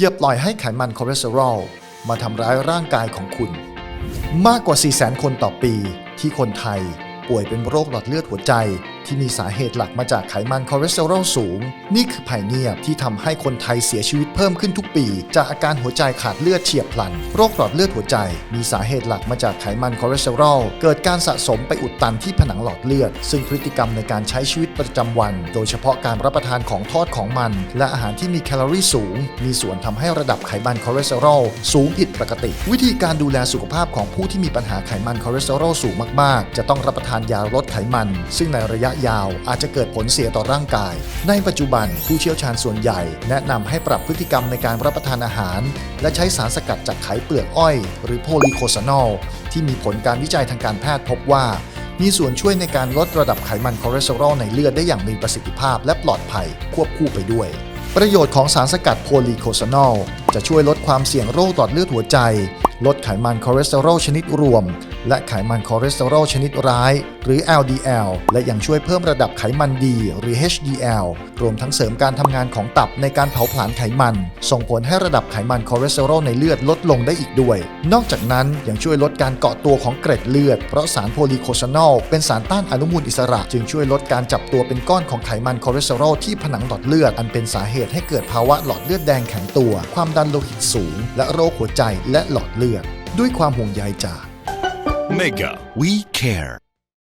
อย่าปล่อยให้ไขมันคอเลสเตอรอลมาทำร้ายร่างกายของคุณ มากกว่า 400,000 คนต่อปีที่คนไทยป่วยเป็นโรคหลอดเลือดหัวใจ ที่มีสาเหตุหลักมาจากไขมันคอเลสเตอรอลสูง นี่คือภัยเงียบที่ทำให้คนไทยเสียชีวิตเพิ่มขึ้นทุกปี จากอาการหัวใจขาดเลือดเฉียบพลัน โรคหลอดเลือดหัวใจ มีสาเหตุหลักมาจากไขมันคอเลสเตอรอลเกิดการสะสมไปอุดตันที่ผนังหลอดเลือด ซึ่งพฤติกรรมในการใช้ชีวิตประจำวัน โดยเฉพาะการรับประทานของทอดของมัน และอาหารที่มีแคลอรี่สูง มีส่วนทำให้ระดับไขมันคอเลสเตอรอลสูงผิดปกติ วิธีการดูแลสุขภาพของผู้ที่มีปัญหาไขมันคอเลสเตอรอลสูงมากๆ จะต้องรับประทานยาลดไขมัน ซึ่งในระยะยาวอาจจะเกิดผลเสียต่อร่างกาย ในปัจจุบันผู้เชี่ยวชาญส่วนใหญ่ แนะนำให้ปรับพฤติกรรมในการรับประทานอาหาร และใช้สารสกัดจากไขเปลือกอ้อย หรือโพลีโคซานอลที่มีผลการวิจัยทางการแพทย์พบว่า มีส่วนช่วยในการลดระดับไขมันคอเลสเตอรอลในเลือดได้อย่างมีประสิทธิภาพและปลอดภัยควบคู่ไปด้วยประโยชน์ของสารสกัดโพลีโคซานอลจะช่วยลดความเสี่ยงโรคหลอดเลือดหัวใจ ลดไขมันคอเลสเตอรอลชนิดรวม และไขมันคอเลสเตอรอลชนิดร้าย หรือ LDL และยังช่วยเพิ่มระดับไขมันดีหรือ HDL รวมทั้งเสริมการทำงานของตับในการเผาผลาญไขมัน ส่งผลให้ระดับไขมันคอเลสเตอรอลในเลือดลดลงได้อีกด้วย นอกจากนั้นยังช่วยลดการเกาะตัวของเกร็ดเลือด เพราะสารโพลีโคซานอลเป็นสารต้านอนุมูลอิสระ จึงช่วยลดการจับตัวเป็นก้อนของไขมันคอเลสเตอรอลที่ผนังหลอดเลือด อันเป็นสาเหตุให้เกิดภาวะหลอดเลือดแดงแข็งตัว ความดันโลหิตสูง และโรคหัวใจและหลอดเลือด ด้วยความห่วงใยจาก Mega, we care.